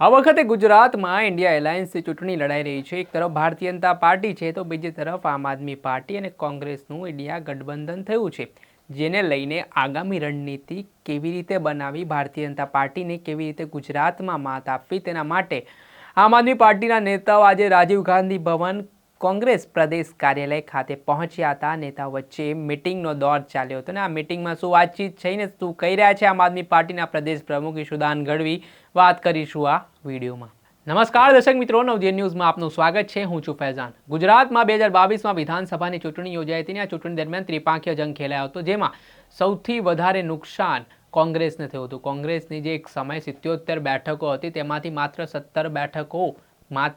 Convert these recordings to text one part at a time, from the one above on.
આ વખતે ગુજરાતમાં ઇન્ડિયા એલાયન્સની ચૂંટણી લડાઈ રહી છે. એક તરફ ભારતીય જનતા પાર્ટી છે તો બીજી તરફ આમ આદમી પાર્ટી અને કોંગ્રેસનું ઇન્ડિયા ગઠબંધન થયું છે. જેને લઈને આગામી રણનીતિ કેવી રીતે બનાવી, ભારતીય જનતા પાર્ટીને કેવી રીતે ગુજરાતમાં માત આપવી તેના માટે આમ આદમી પાર્ટીના નેતાઓ આજે રાજીવ ગાંધી ભવન કોંગ્રેસ પ્રદેશ કાર્યાલય ખાતે પહોંચ્યા હતા. નેતા વચ્ચે મિટિંગનો દોર ચાલ્યો હતો અને આ મિટિંગમાં શું વાતચીત થઈને શું કહી રહ્યા છે આમ આદમી પાર્ટીના પ્રદેશ પ્રમુખ ઈશુદાન ગઢવી વાત કરીશું આ વિડીયોમાં. નમસ્કાર દર્શક મિત્રો નવજે ન્યૂઝમાં આપનું સ્વાગત છે. હું છું ફૈઝાન. ગુજરાતમાં બે હજાર બાવીસમાં વિધાનસભાની ચૂંટણી યોજાઈ હતી અને આ ચૂંટણી દરમિયાન ત્રિપાંખીય જંગ ખેલાયો હતો, જેમાં સૌથી વધારે નુકસાન કોંગ્રેસને થયું હતું. કોંગ્રેસની જે એક સમય સિત્યોતેર બેઠકો હતી, તેમાંથી માત્ર સત્તર બેઠકો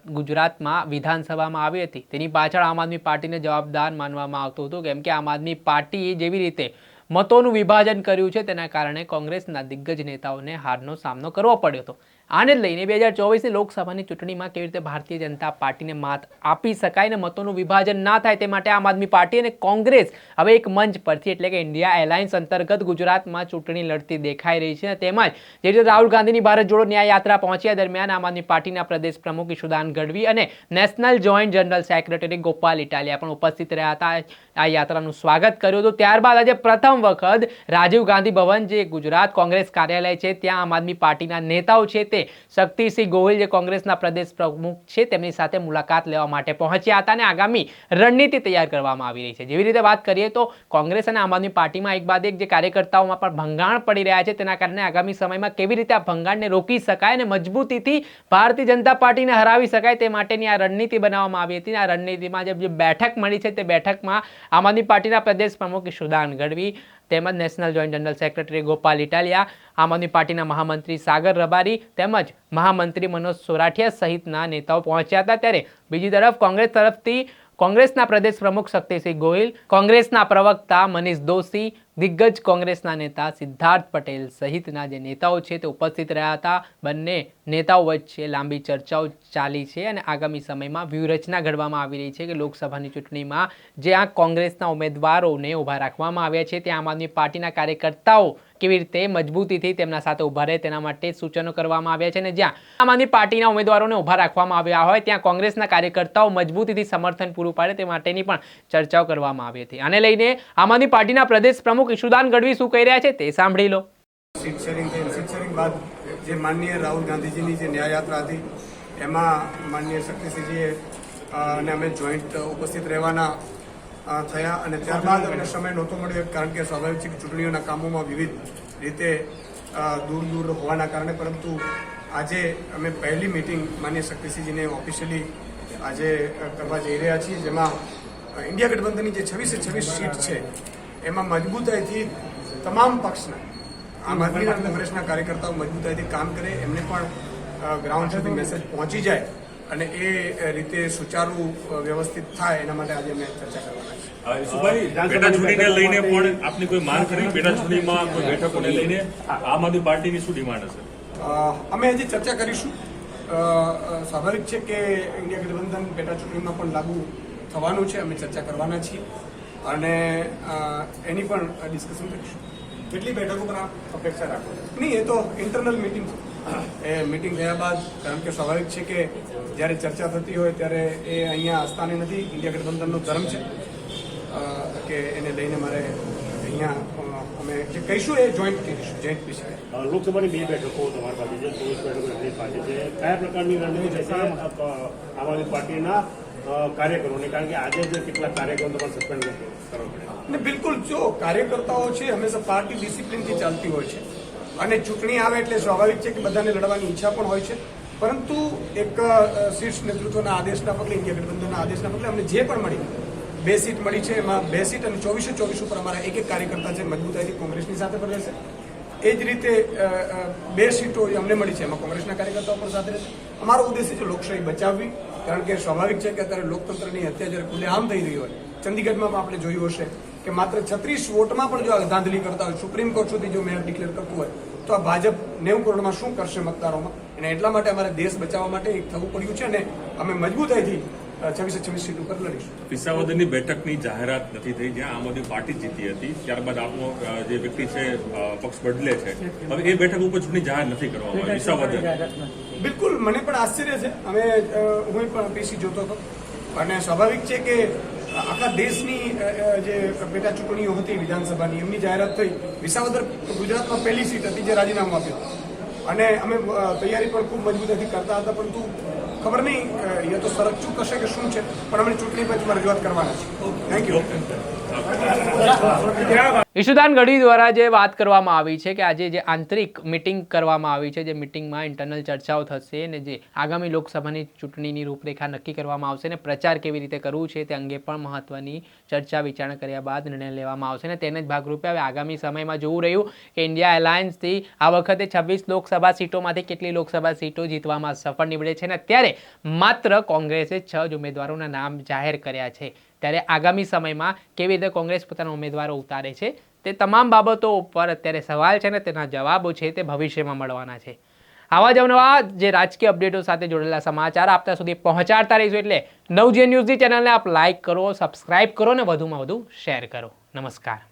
ગુજરાતમાં વિધાનસભામાં આવી હતી. તેની પાછળ આમ આદમી પાર્ટીને જવાબદાર માનવામાં આવતું હતું. કેમ કે આમ આદમી પાર્ટી જેવી રીતે મતોનું વિભાજન કર્યું છે, તેના કારણે કોંગ્રેસના દિગ્ગજ નેતાઓને હારનો સામનો કરવો પડ્યો હતો. આને લઈને બે હજાર ચોવીસની લોકસભાની ચૂંટણીમાં કેવી રીતે ભારતીય જનતા પાર્ટીને માત આપી શકાય ને મતોનું વિભાજન ના થાય તે માટે આમ આદમી પાર્ટી અને કોંગ્રેસ હવે એક મંચ પરથી એટલે કે ઇન્ડિયા એલાયન્સ અંતર્ગત ગુજરાતમાં ચૂંટણી લડતી દેખાઈ રહી છે તેમજ જે રીતે રાહુલ ગાંધીની ભારત જોડો ન્યાય યાત્રા પહોંચ્યા દરમિયાન આમ આદમી પાર્ટીના પ્રદેશ પ્રમુખ ઈશુદાન ગઢવી અને national joint general secretary Gopal Italia પણ ઉપસ્થિત રહ્યા હતા. આ યાત્રાનું સ્વાગત કર્યું હતું. ત્યારબાદ આજે પ્રથમ વખત રાજીવ ગાંધી ભવન જે ગુજરાત કોંગ્રેસ કાર્યાલય છે, ત્યાં આમ આદમી પાર્ટીના નેતાઓ છે તે શક્તિસિંહ ગોહિલ જે કોંગ્રેસના પ્રદેશ પ્રમુખ છે, તેમની સાથે મુલાકાત લેવા માટે પહોંચ્યા હતા અને આગામી રણનીતિ તૈયાર કરવામાં આવી રહી છે. જેવી રીતે વાત કરીએ તો કોંગ્રેસ અને આમ આદમી પાર્ટીમાં એક બાદ એક જે કાર્યકર્તાઓમાં પણ ભંગાણ પડી રહ્યા છે, તેના કારણે આગામી સમયમાં કેવી રીતે આ ભંગાણને રોકી શકાય અને મજબૂતીથી ભારતીય જનતા પાર્ટીને હરાવી શકાય તે માટેની આ રણનીતિ બનાવવામાં આવી હતી. આ રણનીતિમાં જે બેઠક મળી છે, તે બેઠકમાં આમ આદમી પાર્ટીના પ્રદેશ પ્રમુખ સુદાન ગઢવી તેમજ national joint general secretary Gopal Italia, Aam Aadmi પાર્ટીના મહામંત્રી સાગર રબારી તેમજ મહામંત્રી મનોજ સોરાઠિયા સહિતના નેતાઓ પહોંચ્યા હતા. ત્યારે બીજી તરફ કોંગ્રેસ તરફથી કોંગ્રેસના પ્રદેશ પ્રમુખ શક્તિસિંહ ગોહિલ, કોંગ્રેસના પ્રવક્તા મનીષ દોશી દિગ્ગજ કોંગ્રેસના નેતા સિદ્ધાર્થ પટેલ સહિતના જે નેતાઓ છે તે ઉપસ્થિત રહ્યા હતા. બંને નેતાઓ વચ્ચે લાંબી ચર્ચાઓ ચાલી છે અને આગામી સમયમાં વ્યૂહરચના ઘડવામાં આવી રહી છે કે લોકસભાની ચૂંટણીમાં જે આ કોંગ્રેસના ઉમેદવારોને ઊભા રાખવામાં આવ્યા છે ત્યાં આમ આદમી પાર્ટીના કાર્યકર્તાઓ કેવી રીતે મજબૂતીથી તેમના સાથે ઊભા રહે તેના માટે સૂચનો કરવામાં આવ્યા છે અને જ્યાં આમ આદમી પાર્ટીના ઉમેદવારોને ઊભા રાખવામાં આવ્યા હોય, ત્યાં કોંગ્રેસના કાર્યકર્તાઓ મજબૂતીથી સમર્થન પૂરું પાડે તે માટેની પણ ચર્ચાઓ કરવામાં આવી હતી. આને લઈને આમ આદમી પાર્ટીના પ્રદેશ પ્રમુખ ઈશુદાન ગઢવી શું કહી રહ્યા છે તે સાંભળી લો. જે માનનીય રાહુલ ગાંધીજીની જે ન્યાયયાત્રા હતી, એમાં માનનીય શક્તિસિંહજીએ અને અમે જોઈન્ટ ઉપસ્થિત રહેવાના થયા અને ત્યારબાદ અમને સમય નહોતો મળ્યો કારણ કે સ્વાભાવિક છે કે ચૂંટણીઓના કામોમાં વિવિધ રીતે દૂર દૂર હોવાના કારણે પરંતુ આજે અમે પહેલી મિટિંગ માનનીય શક્તિસિંહજીને ઓફિશિયલી આજે કરવા જઈ રહ્યા છીએ જેમાં ઇન્ડિયા ગઠબંધનની જે છવ્વીસે છવ્વીસ સીટ છે એમાં મજબૂતાઈથી તમામ પક્ષના આમ આદમી કોંગ્રેસના કાર્યકર્તાઓ મજબૂતાઈથી કામ કરે એમને પણ ગ્રાઉન્ડ સુધી મેસેજ પહોંચી જાય. અને એ રીતે સુચારુ વ્યવસ્થિત થાય એના માટે આજે અમે ચર્ચા કરવાના છે. ચૂંટણીને લઈને પણ આપની કોઈ માંગ કરી? ચૂંટણીમાં કોઈ બેઠકોને લઈને આમ આદમી પાર્ટીની શું ડિમાન્ડ હશે? અમે હજી ચર્ચા કરીશું. સ્વાભાવિક છે કે ઇન્ડિયા ગઠબંધન પેટા ચૂંટણીમાં પણ લાગુ થવાનું છે. અમે ચર્ચા કરવાના છીએ. અને એની પણ ડિસ્કશન કરીશું. કેટલી બેઠકો પર આપ અપેક્ષા રાખો. નહીં એ તો ઇન્ટરનલ મિટિંગ એ મિટિંગ થયા બાદ કારણ કે સ્વાભાવિક છે કે જ્યારે ચર્ચા થતી હોય ત્યારે એ અહીંયા આસ્થાની નથી ઇન્ડિયા ગઠબંધનનો ધર્મ છે. કે એને લઈને મારે અહીંયા અમે જે કહીશું એ જોઈન્ટ કરીશું જોઈન્ટ વિશે લોકસભાની બે બેઠકો તમારી પાસે છે ચોવીસ બેઠકો એમની પાસે છે. કયા પ્રકારની રણનીતિ છે આમ આદમી પાર્ટીના કાર્યકરોને કારણ કે આજે જે કેટલાક કાર્યકરો તમારે સસ્પેન્ડ કરવા પડે. બિલકુલ જો કાર્યકર્તાઓ છે હંમેશા પાર્ટી ડિસિપ્લિનથી ચાલતી હોય છે. અને ચૂંટણી આવે એટલે સ્વાભાવિક છે કે બધાને લડવાની ઈચ્છા પણ હોય છે. પરંતુ એક શીર્ષ નેતૃત્વના આદેશના પગલે ઇન્ડિયા ગઠબંધનના આદેશના પગલે અમને જે પણ મળી, બે સીટ મળી છે, એમાં બે સીટ અને ચોવીસો ચોવીસ ઉપર અમારા એક એક કાર્યકર્તા છે મજબૂતાઈથી કોંગ્રેસની સાથે પણ રહેશે. એ જ રીતે બે સીટો અમને મળી છે, એમાં કોંગ્રેસના કાર્યકર્તાઓ પણ સાથે રહેશે. અમારો ઉદ્દેશ્ય છે લોકશાહી બચાવવી, કારણ કે સ્વાભાવિક છે કે અત્યારે લોકતંત્રની હત્યા જ્યારે ખુલ્લેઆમ થઈ રહી હોય, ચંદીગઢમાં પણ આપણે જોયું હશે કે માત્ર છત્રીસ વોટમાં પણ જો ધાંધલી કરતા હોય સુપ્રીમ કોર્ટ સુધી જો મેયર ડિક્લેર કરતું હોય તો આ ભાજપ નેવું કરોડમાં શું કરશે મતદારોમાં? અને એટલા માટે અમારે દેશ બચાવવા માટે એક થવું પડ્યું છે અને અમે મજબૂતાઈથી છવ્વીસે છવ્વીસ સીટ ઉપર લડીશું. વિસાવદરની બેઠકની જાહેરાત નથી થઈ જ્યાં આમ આદમી પાર્ટી જીતી હતી ત્યારબાદ આપનો જે વ્યક્તિ છે પક્ષ બદલે છે હવે એ બેઠક ઉપર ચૂંટણી જાહેર નથી કરવામાં આવી વિસાવદર બિલકુલ મને પણ આશ્ચર્ય છે. અમે હું પણ પીસી જોતો હતો. અને સ્વાભાવિક છે કે આખા દેશની જે પેટા ચૂંટણીઓ હતી વિધાનસભાની એમની જાહેરાત થઈ. વિસાવદર ગુજરાતમાં પહેલી સીટ હતી જે રાજીનામું આપ્યું. અને અમે તૈયારી પણ ખૂબ મજબૂતીથી કરતા હતા પરંતુ ખબર નહીં એ તો સરકચૂક હશે કે શું છે પણ અમે ચૂંટણી પંચમાં રજૂઆત કરવાના છીએ. થેન્ક યુ ઈશુદાન ગઢી દ્વારા જે વાત કરવામાં આવી છે કે આજે જે આંતરિક મિટિંગ કરવામાં આવી છે, જે મિટિંગમાં ઇન્ટરનલ ચર્ચાઓ થશે અને જે આગામી લોકસભાની ચૂંટણીની રૂપરેખા નક્કી કરવામાં આવશે અને પ્રચાર કેવી રીતે કરવું છે તે અંગે પણ મહત્વની ચર્ચા વિચારણા કર્યા બાદ નિર્ણય લેવામાં આવશે અને તેને જ ભાગરૂપે હવે આગામી સમયમાં જોવું રહ્યું કે ઇન્ડિયા એલાયન્સથી આ વખતે છવ્વીસ લોકસભા સીટોમાંથી કેટલી લોકસભા સીટો જીતવામાં સફળ નીવડે છે અને અત્યારે માત્ર કોંગ્રેસે છ જ ઉમેદવારોના નામ જાહેર કર્યા છે. ત્યારે આગામી સમયમાં કેવી રીતે કોંગ્રેસ પોતાના ઉમેદવારો ઉતારે છે તે તમામ બાબતો ઉપર અત્યારે સવાલ છે ને તેના જવાબો છે તે ભવિષ્યમાં મળવાના છે. આવા જ અવનવા જે રાજકીય અપડેટો સાથે જોડેલા સમાચાર આપતા સુધી પહોંચાડતા રહીશું એટલે નવજે ન્યૂઝની ચેનલને આપ લાઇક કરો સબસ્ક્રાઇબ કરો ને વધુમાં વધુ શેર કરો. નમસ્કાર.